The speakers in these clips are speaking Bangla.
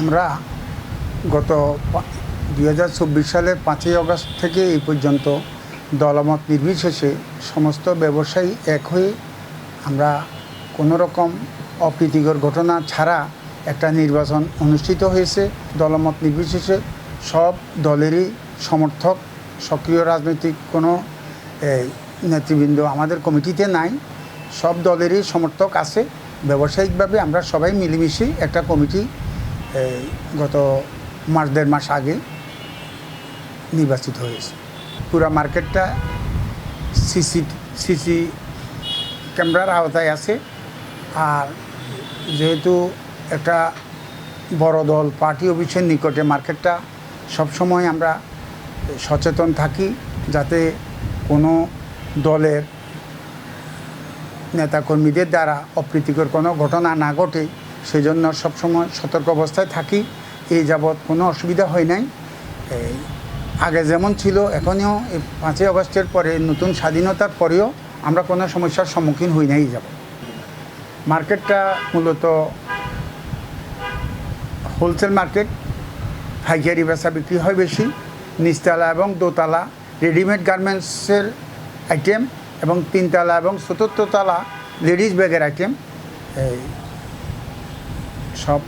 আমরা গত দুই হাজার চব্বিশ সালের পাঁচই আগস্ট থেকে এই পর্যন্ত দলমত নির্বিশেষে সমস্ত ব্যবসায়ী এক হয়ে আমরা কোনো রকম অপ্রীতিকর ঘটনা ছাড়া একটা নির্বাচন অনুষ্ঠিত হয়েছে। দলমত নির্বিশেষে সব দলেরই সমর্থক, সক্রিয় রাজনৈতিক কোনো নেতৃবৃন্দ আমাদের কমিটিতে নাই। সব দলেরই সমর্থক আছে। ব্যবসায়িকভাবে আমরা সবাই মিলেমিশে একটা কমিটি এই, গত মাস দেড় মাস আগে নির্বাচিত হয়েছে। পুরা মার্কেটটা সিসি সিসি ক্যামেরার আওতায় আছে। আর যেহেতু একটা বড় দল পার্টি অফিসের নিকটে মার্কেটটা সবসময় আমরা সচেতন থাকি যাতে কোনো দলের নেতাকর্মীদের দ্বারা অপ্রীতিকর কোনো ঘটনা না ঘটে। সেই জন্য সবসময় সতর্ক অবস্থায় থাকি। এই যাবৎ কোনো অসুবিধা হয় নাই। আগে যেমন ছিল, এখনও এই পাঁচই আগস্টের পরে নতুন স্বাধীনতার পরেও আমরা কোনো সমস্যার সম্মুখীন হই নাই যাব মার্কেটটা মূলত হোলসেল মার্কেট পাইকারি বেচা বিক্রি হয় বেশি। নিচতলা এবং দোতলা রেডিমেড গার্মেন্টসের আইটেম এবং তিনতলা এবং চতুর্থতলা লেডিস ব্যাগের আইটেম সব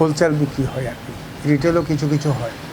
হোলসেল বিক্রি হয় আর কি। রিটেলও কিছু কিছু হয়।